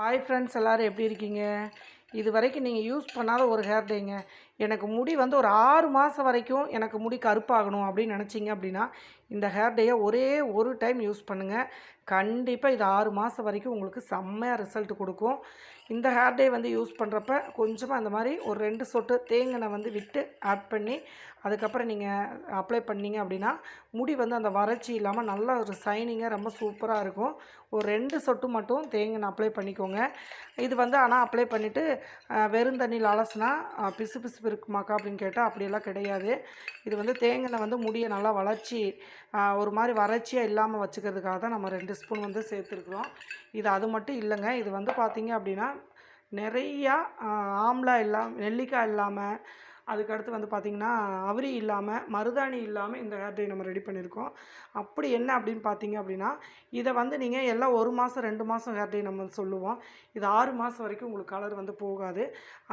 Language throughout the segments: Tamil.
ஹாய் ஃப்ரெண்ட்ஸ் எல்லோரும் எப்படி இருக்கீங்க? இது வரைக்கும் நீங்கள் யூஸ் பண்ணாத ஒரு ஹேர் டேங்க எனக்கு முடி வந்து ஒரு ஆறு மாதம் வரைக்கும் எனக்கு முடி கருப்பாகணும் அப்படின்னு நினச்சிங்க அப்படின்னா இந்த ஹேர் டேயை ஒரே ஒரு டைம் யூஸ் பண்ணுங்கள் கண்டிப்பாக இது ஆறு மாதம் வரைக்கும் உங்களுக்கு செம்மையாக ரிசல்ட் கொடுக்கும். இந்த ஹேர் டே வந்து யூஸ் பண்ணுறப்ப கொஞ்சமாக இந்த மாதிரி ஒரு ரெண்டு சொட்டு தேங்கனை வந்து விட்டு ஆட் பண்ணி அதுக்கப்புறம் நீங்கள் அப்ளை பண்ணீங்க அப்படின்னா முடி வந்து அந்த வறட்சி இல்லாமல் நல்லா ஒரு ஷைனிங்காக ரொம்ப சூப்பராக இருக்கும். ஒரு ரெண்டு சொட்டு மட்டும் தேங்கனை அப்ளை பண்ணிக்கோங்க. இது வந்து ஆனால் அப்ளை பண்ணிவிட்டு வெறும் தண்ணியில் அலசுனா பிசு பிசு இருக்குமாக்கா அப்படின்னு கேட்டால் அப்படியெல்லாம் கிடையாது. இது வந்து தேங்காய் வந்து முடியை நல்லா வளர்ச்சி ஒரு மாதிரி வறட்சியாக இல்லாமல் வச்சுக்கிறதுக்காக தான் நம்ம ரெண்டு ஸ்பூன் வந்து சேர்த்துருக்குறோம். இது அது மட்டும் இல்லைங்க. இது வந்து பார்த்திங்க அப்படின்னா நிறையா ஆம்லா இல்லாமல் நெல்லிக்காய் இல்லாமல் அதுக்கடுத்து வந்து பார்த்திங்கன்னா அவரி இல்லாமல் மருதாணி இல்லாமல் இந்த ஹேர் டை நம்ம ரெடி பண்ணியிருக்கோம் அப்படி என்ன அப்படின்னு பார்த்தீங்க அப்படின்னா இதை வந்து நீங்கள் எல்லாம் ஒரு மாதம் ரெண்டு மாதம் ஹேர் டை நம்ம சொல்லுவோம். இது ஆறு மாதம் வரைக்கும் உங்களுக்கு கலர் வந்து போகாது.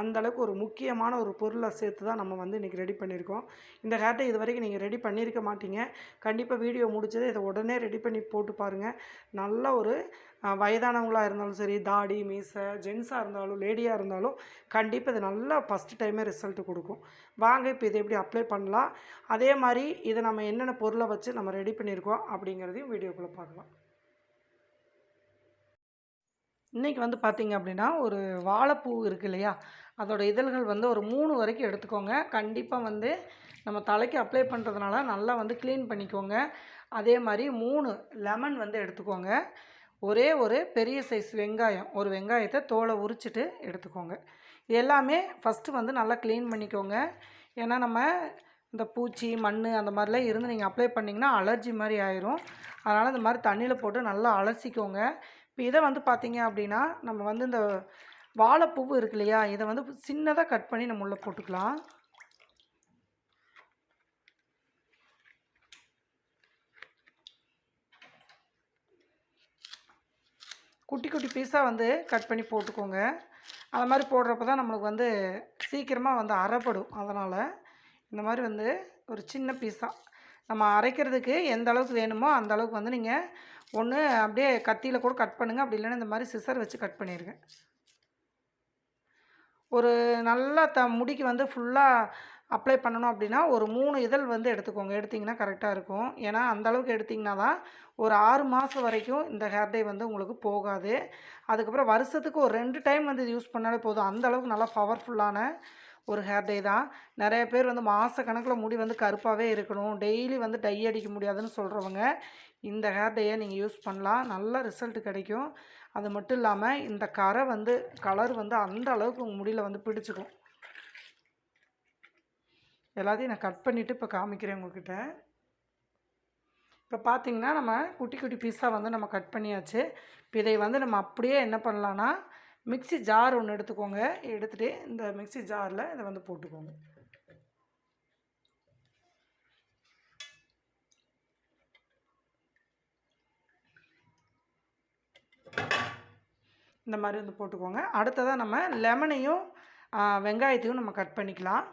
அந்த அளவுக்கு ஒரு முக்கியமான ஒரு பொருளை சேர்த்து தான் நம்ம வந்து இன்றைக்கி ரெடி பண்ணியிருக்கோம் இந்த ஹேர் டை இது வரைக்கும் நீங்கள் ரெடி பண்ணியிருக்க மாட்டீங்க. கண்டிப்பாக வீடியோ முடிச்சது இதை உடனே ரெடி பண்ணி போட்டு பாருங்கள் நல்ல ஒரு வயதானவங்களாக இருந்தாலும் சரி தாடி மீசை ஜென்ஸாக இருந்தாலும் லேடியாக இருந்தாலும் கண்டிப்பாக இது நல்லா ஃபஸ்ட்டு டைமே ரிசல்ட் கொடுக்கும். வாங்க இப்போ இதை எப்படி அப்ளை பண்ணலாம்? அதே மாதிரி இதை நம்ம என்னென்ன பொருளை வச்சு நம்ம ரெடி பண்ணியிருக்கோம் அப்படிங்கிறதையும் வீடியோக்குள்ளே பார்க்கலாம். இன்றைக்கி வந்து பார்த்திங்க அப்படின்னா ஒரு வாழைப்பூ இருக்குது இல்லையா? அதோட இதழ்கள் வந்து ஒரு மூணு வரைக்கும் எடுத்துக்கோங்க. கண்டிப்பாக வந்து நம்ம தலைக்கு அப்ளை பண்ணுறதுனால நல்லா வந்து க்ளீன் பண்ணிக்கோங்க. அதே மாதிரி மூணு லெமன் வந்து எடுத்துக்கோங்க. ஒரே ஒரு பெரிய சைஸ் வெங்காயம். ஒரு வெங்காயத்தை தோலை உரிச்சிட்டு எடுத்துக்கோங்க. இது எல்லாமே ஃபஸ்ட்டு வந்து நல்லா க்ளீன் பண்ணிக்கோங்க. ஏன்னா நம்ம இந்த பூச்சி மண் அந்த மாதிரிலாம் இருந்து நீங்கள் அப்ளை பண்ணிங்கன்னா அலர்ஜி மாதிரி ஆயிரும். அதனால் இந்த மாதிரி தண்ணியில் போட்டு நல்லா அலசிக்கோங்க. இப்போ இதை வந்து பார்த்திங்க அப்படின்னா நம்ம வந்து இந்த வாழைப்பூவு இருக்கு இல்லையா? இதை வந்து சின்னதாக கட் பண்ணி நம்ம உள்ளே போட்டுக்கலாம். குட்டி குட்டி பீஸாக வந்து கட் பண்ணி போட்டுக்கோங்க. அது மாதிரி போடுறப்ப தான் நம்மளுக்கு வந்து சீக்கிரமாக வந்து அரைப்படும். அதனால் இந்த மாதிரி வந்து ஒரு சின்ன பீஸாக நம்ம அரைக்கிறதுக்கு எந்த அளவுக்கு வேணுமோ அந்த அளவுக்கு வந்து நீங்கள் ஒன்று அப்படியே கத்தியில் கூட கட் பண்ணுங்கள் அப்படி இல்லைன்னா இந்த மாதிரி சிசர் வச்சு கட் பண்ணிடுங்க ஒரு நல்லா த முடிக்கு வந்து ஃபுல்லாக அப்ளை பண்ணணும் அப்படின்னா ஒரு மூணு இதழ் வந்து எடுத்துக்கோங்க. எடுத்திங்கன்னா கரெக்டாக இருக்கும். ஏன்னா அந்த அளவுக்கு எடுத்திங்கன்னா தான் ஒரு ஆறு மாதம் வரைக்கும் இந்த ஹேர் டே வந்து உங்களுக்கு போகாது. அதுக்கப்புறம் வருஷத்துக்கு ஒரு ரெண்டு டைம் வந்து இது யூஸ் பண்ணாலே போதும். அந்த அளவுக்கு நல்லா பவர்ஃபுல்லான ஒரு ஹேர் டே தான். நிறைய பேர் வந்து மாத கணக்கில் முடி வந்து கருப்பாகவே இருக்கணும். டெய்லி வந்து டை அடிக்க முடியாதுன்னு சொல்கிறவங்க இந்த ஹேர் டேயை நீங்கள் யூஸ் பண்ணலாம். நல்ல ரிசல்ட் கிடைக்கும். அது மட்டும் இல்லாமல் இந்த கரை வந்து கலர் வந்து அந்த அளவுக்கு உங்கள் முடியில் வந்து பிடிச்சிக்கும். எல்லாத்தையும் நான் கட் பண்ணிவிட்டு இப்போ காமிக்கிறேன் உங்ககிட்ட. இப்போ பார்த்தீங்கன்னா நம்ம குட்டி குட்டி பீஸாக வந்து நம்ம கட் பண்ணியாச்சு. இப்போ இதை வந்து நம்ம அப்படியே என்ன பண்ணலான்னா மிக்ஸி ஜார் ஒன்று எடுத்துக்கோங்க. எடுத்துகிட்டு இந்த மிக்ஸி ஜாரில் இதை வந்து போட்டுக்கோங்க. இந்த மாதிரி வந்து போட்டுக்கோங்க. அடுத்ததாக நம்ம லெமனையும் வெங்காயத்தையும் நம்ம கட் பண்ணிக்கலாம்.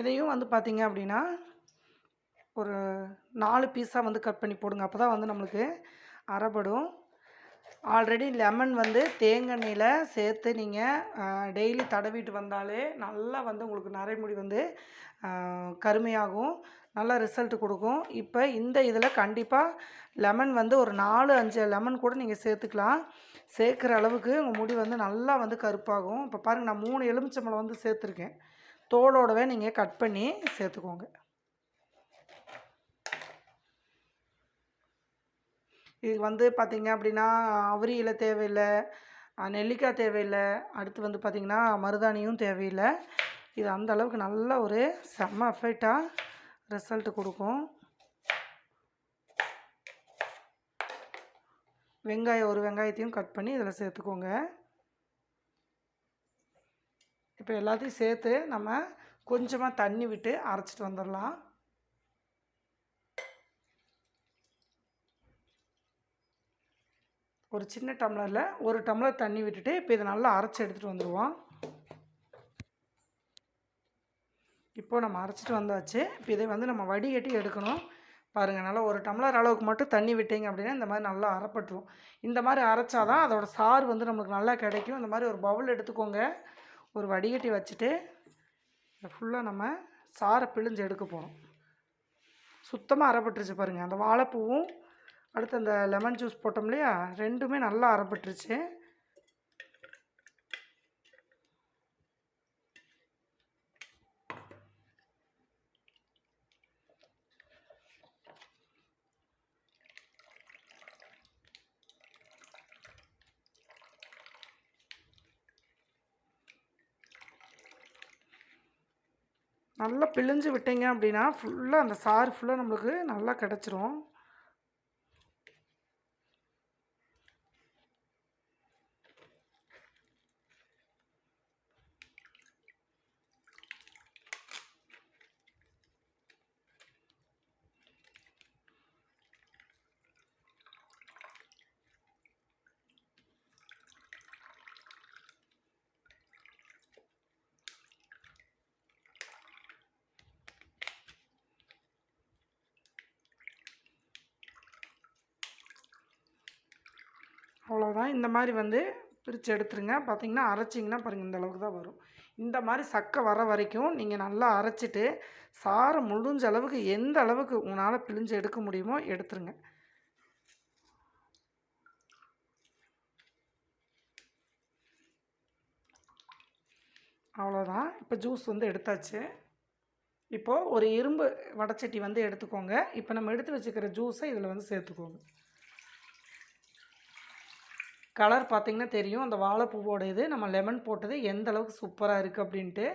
இதையும் வந்து பார்த்திங்க அப்படின்னா ஒரு நாலு பீஸாக வந்து கட் பண்ணி போடுங்க. அப்போ தான் வந்து நம்மளுக்கு அரைப்படும் ஆல்ரெடி லெமன் வந்து தேங்காய்ல சேர்த்து நீங்கள் டெய்லி தடவிட்டு வந்தாலே நல்லா வந்து உங்களுக்கு நரைமுடி வந்து கருமையாகும். நல்லா ரிசல்ட் கொடுக்கும். இப்போ இந்த இதில் கண்டிப்பாக லெமன் வந்து ஒரு நாலு அஞ்சு லெமன் கூட நீங்கள் சேர்த்துக்கலாம். சேர்க்குற அளவுக்கு உங்கள் முடி வந்து நல்லா வந்து கருப்பாகும். இப்போ பாருங்கள் நான் மூணு எலுமிச்சம்பழம் வந்து சேர்த்துருக்கேன். தோலோடவே நீங்கள் கட் பண்ணி சேர்த்துக்கோங்க. இது வந்து பார்த்திங்க அப்படின்னா அவரியில் தேவையில்லை நெல்லிக்காய் தேவையில்லை அடுத்து வந்து பார்த்திங்கன்னா மருதாணியும் தேவையில்லை. இது அந்த அளவுக்கு நல்ல ஒரு செம்ம எஃபெக்டாக ரிசல்ட் கொடுக்கும். வெங்காயம் ஒரு வெங்காயத்தையும் கட் பண்ணி இதில் சேர்த்துக்கோங்க. இப்போ எல்லாத்தையும் சேர்த்து நம்ம கொஞ்சமாக தண்ணி விட்டு அரைச்சிட்டு வந்துடலாம். ஒரு சின்ன டம்ளரில் ஒரு டம்ளர் தண்ணி விட்டுட்டு இப்போ இதை நல்லா அரைச்சி எடுத்துகிட்டு வந்துடுவோம் இப்போ நம்ம அரைச்சிட்டு வந்தாச்சு. இப்போ இதை வந்து நம்ம வடிகட்டி எடுக்கணும். பாருங்கள் நல்லா ஒரு டம்ளர் அளவுக்கு மட்டும் தண்ணி விட்டீங்க அப்படின்னா இந்த மாதிரி நல்லா அரைப்பட்டுரும். இந்த மாதிரி அரைச்சாதான் அதோட சாறு வந்து நம்மளுக்கு நல்லா கிடைக்கும். இந்த மாதிரி ஒரு பவுல் எடுத்துக்கோங்க. ஒரு வடிகட்டி வச்சுட்டு ஃபுல்லாக நம்ம சாறை பிழிஞ்சு எடுக்க போகிறோம் சுத்தமாக அரைப்பட்டுருச்சு பாருங்கள் அந்த வாழைப்பூவும் அடுத்து அந்த லெமன் ஜூஸ் போட்டோம் இல்லையா? ரெண்டுமே நல்லா அரைப்பட்டுருச்சு நல்லா பிழிஞ்சு விட்டீங்க அப்படின்னா ஃபுல்லாக அந்த சாறு ஃபுல்லாக நம்மளுக்கு நல்லா கிடச்சிரும். அவ்வளோதான் இந்த மாதிரி வந்து பிரித்து எடுத்துருங்க. பார்த்தீங்கன்னா அரைச்சிங்கன்னா பாருங்கள் இந்த அளவுக்கு தான் வரும். இந்த மாதிரி சக்கை வர வரைக்கும் நீங்கள் நல்லா அரைச்சிட்டு சாரை முடிஞ்ச அளவுக்கு எந்த அளவுக்கு உங்களால் பிழிஞ்சு எடுக்க முடியுமோ எடுத்துருங்க. அவ்வளோதான் இப்போ ஜூஸ் வந்து எடுத்தாச்சு. இப்போது ஒரு இரும்பு வடச்சட்டி வந்து எடுத்துக்கோங்க. இப்போ நம்ம எடுத்து வச்சுக்கிற ஜூஸை இதில் வந்து சேர்த்துக்கோங்க. கலர் பார்த்திங்கன்னா தெரியும். அந்த வாழைப்பூவோட இது நம்ம லெமன் போட்டது எந்த அளவுக்கு சூப்பராக இருக்குது அப்படின்ட்டு.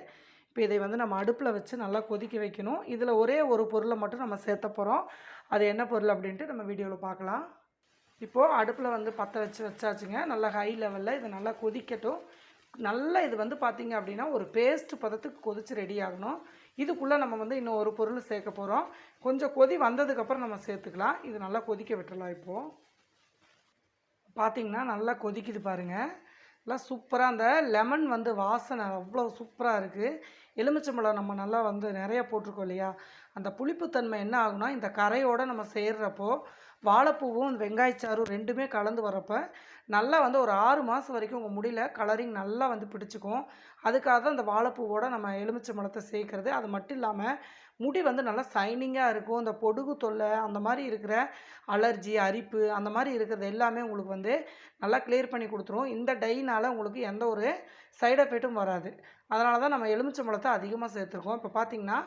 இப்போ இதை வந்து நம்ம அடுப்பில் வச்சு நல்லா கொதிக்க வைக்கணும். இதில் ஒரே ஒரு பொருளை மட்டும் நம்ம சேர்த்த போகிறோம் அது என்ன பொருள் அப்படின்ட்டு நம்ம வீடியோவில் பார்க்கலாம். இப்போது அடுப்பில் வந்து பற்ற வச்சு வச்சாச்சுங்க. நல்லா ஹை லெவலில் இது நல்லா கொதிக்கட்டும். நல்லா இது வந்து பார்த்திங்க அப்படின்னா ஒரு பேஸ்ட் பதத்துக்கு கொதித்து ரெடி ஆகணும். இதுக்குள்ளே நம்ம வந்து இன்னும் ஒரு பொருள் சேர்க்க போகிறோம் கொஞ்சம் கொதி வந்ததுக்கப்புறம் நம்ம சேர்த்துக்கலாம். இது நல்லா கொதிக்க விட்டுறலாம் இப்போது பார்த்திங்கன்னா நல்லா கொதிக்குது பாருங்கள் நல்லா சூப்பராக அந்த லெமன் வந்து வாசனை அவ்வளோ சூப்பராக இருக்குது எலுமிச்சம்பழம் நம்ம நல்லா வந்து நிறைய போட்டிருக்கோம் இல்லையா? அந்த புளிப்புத்தன்மை என்ன ஆகுனா இந்த கரையோடு நம்ம சேர்றப்போ வாழைப்பூவும் வெங்காயச்சாரும் ரெண்டுமே கலந்து வரப்போ நல்லா வந்து ஒரு ஆறு மாதம் வரைக்கும் உங்கள் முடியல கலரிங் நல்லா வந்து பிடிச்சிக்கும். அதுக்காக தான் அந்த வாழைப்பூவோட நம்ம எலுமிச்சம்பழத்தை சேர்க்குறது. அது மட்டும் இல்லாமல் முடி வந்து நல்லா சைனிங்காக இருக்கும். இந்த பொடுகு தொல்லை அந்த மாதிரி இருக்கிற அலர்ஜி அரிப்பு அந்த மாதிரி இருக்கிறது எல்லாமே உங்களுக்கு வந்து நல்லா கிளியர் பண்ணி கொடுத்துரும். இந்த டைனால் உங்களுக்கு எந்த ஒரு சைடு எஃபெக்ட்டும் வராது. அதனால தான் நம்ம எலுமிச்சம்பழத்தை அதிகமாக சேர்த்துருக்கோம். இப்போ பார்த்திங்கன்னா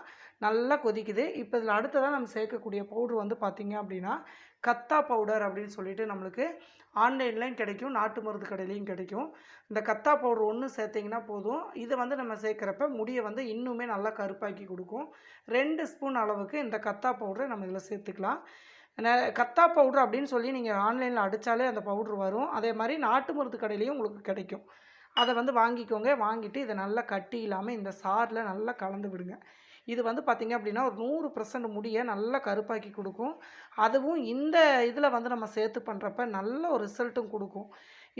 நல்லா கொதிக்குது. இப்போ இதில் அடுத்ததாக நம்ம சேர்க்கக்கூடிய பவுட்ரு வந்து பார்த்திங்க அப்படின்னா கத்தா பவுடர் அப்படின்னு சொல்லிட்டு நம்மளுக்கு ஆன்லைன்லேயும் கிடைக்கும் நாட்டு மருந்து கடையிலையும் கிடைக்கும். இந்த கத்தா பவுடர் ஒன்று சேர்த்திங்கன்னா போதும். இதை வந்து நம்ம சேர்க்குறப்ப முடியை வந்து இன்னுமே நல்லா கருப்பாக்கி கொடுக்கும். ரெண்டு ஸ்பூன் அளவுக்கு இந்த கத்தா பவுடரை நம்ம இதில் சேர்த்துக்கலாம். கத்தா பவுட்ரு அப்படின்னு சொல்லி நீங்கள் ஆன்லைனில் அடித்தாலே அந்த பவுட்ரு வரும். அதே மாதிரி நாட்டு மருந்து கடையிலையும் உங்களுக்கு கிடைக்கும். அதை வந்து வாங்கிக்கோங்க. வாங்கிட்டு இதை நல்லா கட்டி இல்லாமல் இந்த சாரில் நல்லா கலந்து விடுங்க. இது வந்து பார்த்திங்க அப்படின்னா ஒரு நூறு பர்சன்ட் முடியை நல்லா கருப்பாக்கி கொடுக்கும். அதுவும் இந்த இதில் வந்து நம்ம சேர்த்து பண்ணுறப்ப நல்ல ஒரு ரிசல்ட்டும் கொடுக்கும்.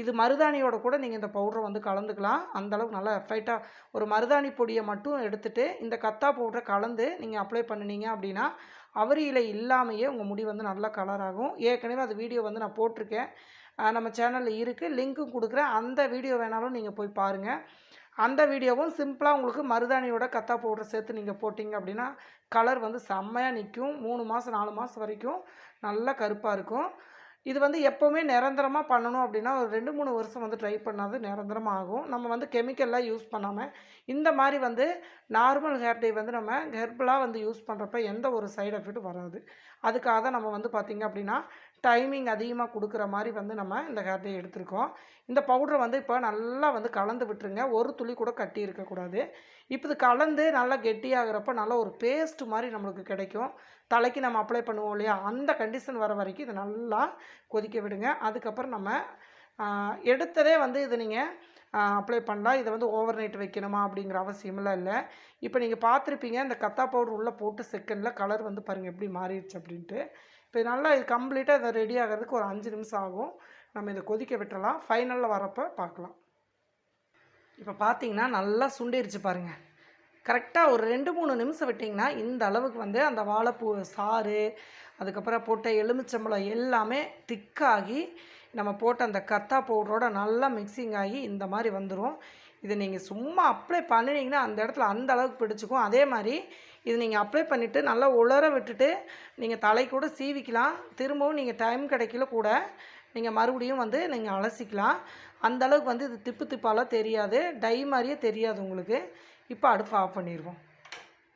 இது மருதாணியோட கூட நீங்கள் இந்த பவுடரை வந்து கலந்துக்கலாம். அந்தளவுக்கு நல்லா எஃபெக்டாக ஒரு மருதாணி பொடியை மட்டும் எடுத்துகிட்டு இந்த கத்தா பவுடரை கலந்து நீங்கள் அப்ளை பண்ணினீங்க அப்படின்னா அவரியில் இல்லாமையே உங்கள் முடி வந்து நல்லா கலர் ஆகும். ஏற்கனவே அது வீடியோ வந்து நான் போட்டிருக்கேன். நம்ம சேனலில் இருக்குது லிங்க்கும் கொடுக்குறேன். அந்த வீடியோ வேணாலும் நீங்கள் போய் பாருங்கள் அந்த வீடியோவும் சிம்பிளாக உங்களுக்கு மருதாணியோட கத்தா பவுடர் சேர்த்து நீங்கள் போட்டிங்க அப்படின்னா கலர் வந்து செம்மையாக நிற்கும் மூணு மாதம் நாலு மாதம் வரைக்கும் நல்லா கருப்பாக இருக்கும். இது வந்து எப்போவுமே நிரந்தரமாக பண்ணணும் அப்படின்னா ஒரு ரெண்டு மூணு வருஷம் வந்து ட்ரை பண்ணாது நிரந்தரமாக ஆகும். நம்ம வந்து கெமிக்கல்லாம் யூஸ் பண்ணாமல் இந்த மாதிரி வந்து நார்மல் ஹேர் டே வந்து நம்ம ஹெர்பலாக வந்து யூஸ் பண்ணுறப்ப எந்த ஒரு சைடு எஃபெக்ட்டும் வராது. அதுக்காக தான் நம்ம வந்து பார்த்திங்க அப்படின்னா டைமிங் அதிகமாக கொடுக்குற மாதிரி வந்து நம்ம இந்த ஹேர் டே எடுத்திருக்கோம். இந்த பவுடரை வந்து இப்போ நல்லா வந்து கலந்து விட்டுருங்க. ஒரு துளி கூட கட்டி இருக்கக்கூடாது இப்போ இது கலந்து நல்லா கெட்டியாகிறப்ப நல்லா ஒரு பேஸ்ட் மாதிரி நம்மளுக்கு கிடைக்கும். தலைக்கு நம்ம அப்ளை பண்ணுவோம் இல்லையா? அந்த கண்டிஷன் வர வரைக்கும் இதை நல்லா கொதிக்க விடுங்க. அதுக்கப்புறம் நம்ம எடுத்ததே வந்து இது நீங்கள் அப்ளை பண்ணலாம். இதை வந்து ஓவர் நைட் வைக்கணுமா அப்படிங்கிற அவசியமெல்லாம் இல்லை. இப்போ நீங்கள் பார்த்துருப்பீங்க இந்த கத்தா பவுடர் உள்ளே போட்டு செகண்டில் கலர் வந்து பாருங்கள் எப்படி மாறிடுச்சு அப்படின்ட்டு. இப்போ இது நல்லா இது கம்ப்ளீட்டாக இதை ரெடி ஆகிறதுக்கு ஒரு அஞ்சு நிமிஷம் ஆகும். நம்ம இதை கொதிக்க விட்டுறலாம். ஃபைனலில் வரப்போ பார்க்கலாம். இப்போ பார்த்தீங்கன்னா நல்லா சுண்டிருச்சு பாருங்கள் கரெக்டாக ஒரு ரெண்டு மூணு நிமிஷம் விட்டிங்கன்னா இந்த அளவுக்கு வந்து அந்த வாழைப்பூ சாறு அதுக்கப்புறம் போட்ட எலுமிச்சம்பழம் எல்லாமே திக்காகி நம்ம போட்ட அந்த கத்தா பவுடரோட நல்லா மிக்சிங் ஆகி இந்த மாதிரி வந்துடும் இது நீங்கள் சும்மா அப்ளை பண்ணினீங்கன்னா அந்த இடத்துல அந்த அளவுக்கு பிடிச்சிக்கும். அதே மாதிரி இது நீங்கள் அப்ளை பண்ணிவிட்டு நல்லா உலர விட்டுட்டு நீங்கள் தலை கூட சீவிக்கலாம். திரும்பவும் நீங்கள் டைம் கிடைக்கல கூட நீங்கள் மறுபடியும் வந்து நீங்கள் அலசிக்கலாம். அந்த அளவுக்கு வந்து இது திப்பு திப்பாலாம் தெரியாது. டை மாதிரியே தெரியாது உங்களுக்கு. இப்போ அடுப்பு ஆஃப் பண்ணிடுவோம்.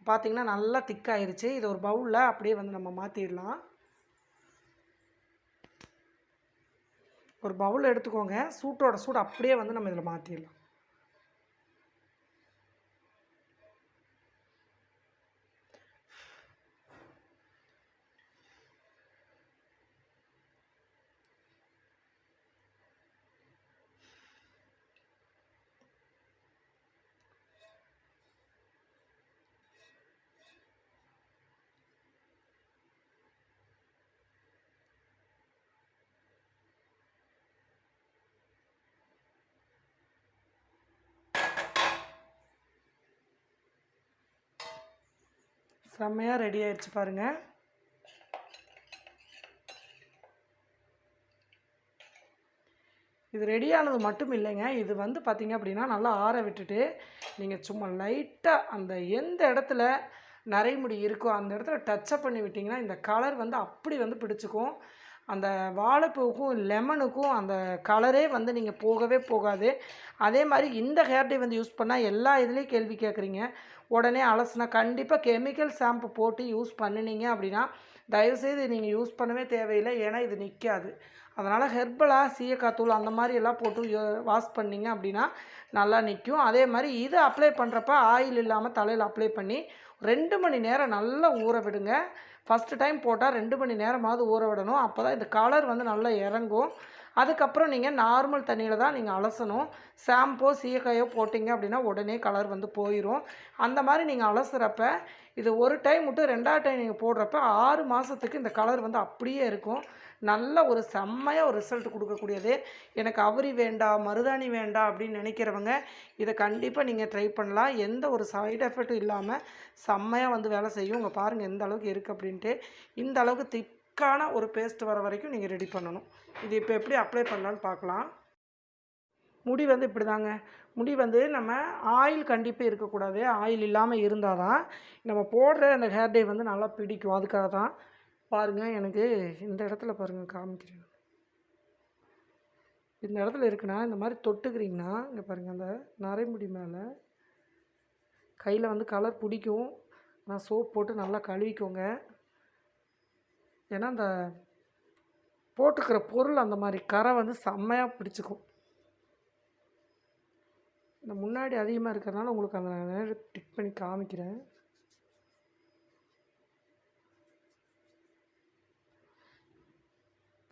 பார்த்தீங்கன்னா நல்லா திக்காயிருச்சு இது ஒரு பவுலில் அப்படியே வந்து நம்ம மாற்றிடலாம் ஒரு பவுல் எடுத்துக்கோங்க. சூட்டோட சூடு அப்படியே வந்து நம்ம இதில் மாற்றிடலாம் செம்மையாக ரெடி ஆயிடுச்சு பாருங்கள் இது ரெடியானது மட்டும் இல்லைங்க. இது வந்து பார்த்திங்க அப்படின்னா நல்லா ஆற விட்டுட்டு நீங்கள் சும்மா லைட்டாக அந்த எந்த இடத்துல நரைமுடி இருக்கோ அந்த இடத்துல டச்சப் பண்ணி விட்டிங்கன்னா இந்த கலர் வந்து அப்படி வந்து பிடிச்சிக்கும். அந்த வாழைப்பூவுக்கும் லெமனுக்கும் அந்த கலரே வந்து நீங்கள் போகவே போகாது. அதே மாதிரி இந்த ஹேர் டே வந்து யூஸ் பண்ணால் எல்லா இதுலேயும் கேள்வி கேட்குறீங்க உடனே அலசினா கண்டிப்பாக கெமிக்கல் ஷாம்பு போட்டு யூஸ் பண்ணினீங்க அப்படின்னா தயவுசெய்து நீங்கள் யூஸ் பண்ணவே தேவையில்லை. ஏன்னா இது நிற்காது அதனால் ஹெர்பலாக சீயக்காத்தூள் அந்த மாதிரி எல்லாம் போட்டு வாஷ் பண்ணிங்க அப்படின்னா நல்லா நிற்கும் அதே மாதிரி இதை அப்ளை பண்ணுறப்ப ஆயில் இல்லாமல் தலையில் அப்ளை பண்ணி ரெண்டு மணி நேரம் நல்லா ஊற விடுங்க. ஃபஸ்ட்டு டைம் போட்டால் ரெண்டு மணி நேரமாவது ஊற விடணும். அப்போ தான் இந்த கலர் வந்து நல்லா இறங்கும். அதுக்கப்புறம் நீங்கள் நார்மல் தண்ணியில் தான் நீங்கள் அலசணும். ஷாம்போ சீகையோ போட்டிங்க அப்படின்னா உடனே கலர் வந்து போயிடும் அந்த மாதிரி நீங்கள் அலசுகிறப்ப இது ஒரு டைம் விட்டு ரெண்டாவது டைம் நீங்கள் போடுறப்ப ஆறு மாதத்துக்கு இந்த கலர் வந்து அப்படியே இருக்கும். நல்ல ஒரு செம்மையாக ஒரு ரிசல்ட் கொடுக்கக்கூடியது. எனக்கு அவரி வேண்டாம் மருதாணி வேண்டாம் அப்படின்னு நினைக்கிறவங்க இதை கண்டிப்பாக நீங்கள் ட்ரை பண்ணலாம். எந்த ஒரு சைடு எஃபெக்ட்டும் இல்லாமல் செம்மையாக வந்து வேலை செய்யும். உங்கள் பாருங்கள் எந்த அளவுக்கு இருக்குது அப்படின்ட்டு. இந்த அளவுக்கு திப் திக்கான ஒரு பேஸ்ட் வர வரைக்கும் நீங்கள் ரெடி பண்ணணும். இது இப்போ எப்படி அப்ளை பண்ணலான்னு பார்க்கலாம். முடி வந்து இப்படி தாங்க முடி வந்து நம்ம ஆயில் கண்டிப்பாக இருக்கக்கூடாது. ஆயில் இல்லாமல் இருந்தால் தான் நம்ம போடுற அந்த ஹேர் டே வந்து நல்லா பிடிக்கும். அதுக்காக தான் பாருங்கள் எனக்கு இந்த இடத்துல பாருங்கள் காமிக்கிறேன். இந்த இடத்துல இருக்குன்னா இந்த மாதிரி தொட்டுக்கிறீங்கன்னா இங்கே பாருங்கள் அந்த நரைமுடி மேலே கையில் வந்து கலர் பிடிக்கும். நான் சோப் போட்டு நல்லா கழுவிக்கோங்க. ஏன்னா அந்த போட்டுக்கிற பொருள் அந்த மாதிரி கரை வந்து செம்மையாக பிடிச்சிக்கும். இந்த முன்னாடி அதிகமாக இருக்கிறதுனால உங்களுக்கு அந்த நேரம் டிக் பண்ணி காமிக்கிறேன்.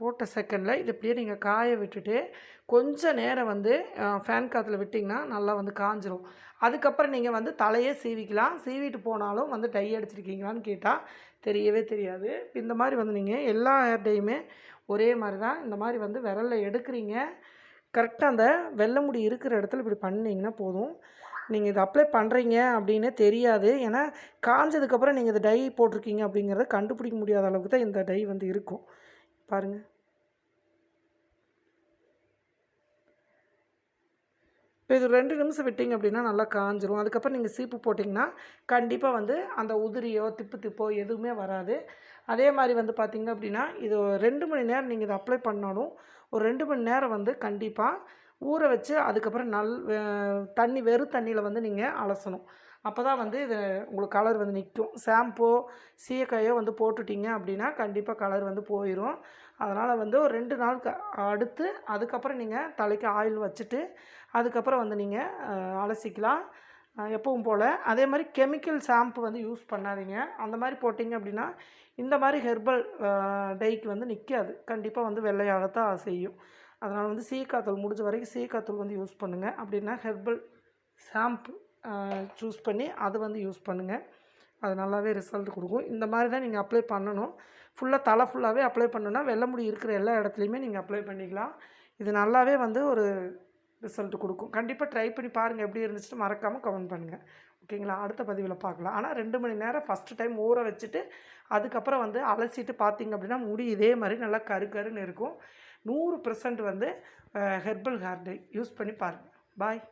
போட்ட செகண்டில் இது இப்படியே நீங்கள் காய விட்டுட்டு கொஞ்சம் நேரம் வந்து ஃபேன் காற்றுல விட்டிங்கன்னா நல்லா வந்து காஞ்சிரும். அதுக்கப்புறம் நீங்கள் வந்து தலையே சீவிக்கலாம். சீவிட்டு போனாலும் வந்து டை அடிச்சிருக்கீங்களான்னு கேட்டால் தெரியவே தெரியாது. இந்த மாதிரி வந்து நீங்கள் எல்லா டேயுமே ஒரே மாதிரி தான் இந்த மாதிரி வந்து விரலில் எடுக்கிறீங்க. கரெக்டாக அந்த வெள்ளை முடி இருக்கிற இடத்துல இப்படி பண்ணிங்கன்னா போதும். நீங்கள் இதை அப்ளை பண்ணுறீங்க அப்படின்னு தெரியாது. ஏன்னா காஞ்சதுக்கப்புறம் நீங்கள் இந்த டை போட்டிருக்கீங்க அப்படிங்கிறத கண்டுபிடிக்க முடியாத அளவுக்கு தான் இந்த டை வந்து இருக்கும். பாருங்கள் இப்போ இது ரெண்டு நிமிஷம் விட்டிங்க அப்படின்னா நல்லா காஞ்சிரும். அதுக்கப்புறம் நீங்கள் சீப்பு போட்டிங்கன்னா கண்டிப்பாக வந்து அந்த உதிரியோ திப்பு திப்போ எதுவுமே வராது. அதே மாதிரி வந்து பார்த்திங்க அப்படின்னா இது ரெண்டு மணி நேரம் நீங்கள் இதை அப்ளை பண்ணாலும் ஒரு ரெண்டு மணி நேரம் வந்து கண்டிப்பாக ஊற வச்சு அதுக்கப்புறம் நல் தண்ணி வெறும் தண்ணியில் வந்து நீங்கள் அலசணும். அப்போ தான் வந்து இது உங்களுக்கு கலர் வந்து நிற்கும் ஷாம்போ சீயக்காயோ வந்து போட்டுட்டிங்க அப்படின்னா கண்டிப்பாக கலர் வந்து போயிடும் அதனால் வந்து ஒரு ரெண்டு நாள் க அடுத்து அதுக்கப்புறம் நீங்கள் தலைக்கு ஆயில் வச்சுட்டு அதுக்கப்புறம் வந்து நீங்கள் அலசிக்கலாம். எப்பவும் போல். அதே மாதிரி கெமிக்கல் ஷாம்பு வந்து யூஸ் பண்ணாதீங்க. அந்த மாதிரி போட்டிங்க அப்படின்னா இந்த மாதிரி ஹெர்பல் டைக்கு வந்து நிற்காது கண்டிப்பாக வந்து வெள்ளையாகத்தான் செய்யும். அதனால் வந்து சீக்காத்தூள் முடிஞ்ச வரைக்கும் சீக்காத்தூள் வந்து யூஸ் பண்ணுங்கள் அப்படின்னா ஹெர்பல் ஷாம்பு சூஸ் பண்ணி அதை வந்து யூஸ் பண்ணுங்கள் அது நல்லாவே ரிசல்ட் கொடுக்கும். இந்த மாதிரி தான் நீங்கள் அப்ளை பண்ணணும். ஃபுல்லாக தலை ஃபுல்லாகவே அப்ளை பண்ணணுன்னா வெள்ளை முடி இருக்கிற எல்லா இடத்துலையுமே நீங்கள் அப்ளை பண்ணிக்கலாம். இது நல்லாவே வந்து ஒரு ரிசல்ட் கொடுக்கும். கண்டிப்பாக ட்ரை பண்ணி பாருங்கள் எப்படி இருந்துச்சுட்டு மறக்காமல் கமெண்ட் பண்ணுங்கள் ஓகேங்களா அடுத்த பதிவில் பார்க்கலாம். ஆனால் ரெண்டு மணி நேரம் ஃபஸ்ட்டு டைம் ஊற வச்சுட்டு அதுக்கப்புறம் வந்து அலசிட்டு பார்த்தீங்க அப்படின்னா முடி இதே மாதிரி நல்லா கரு கருன்னு இருக்கும். நூறு பர்சன்ட் வந்து ஹெர்பல் ஹேர் யூஸ் பண்ணி பாருங்கள் பாய்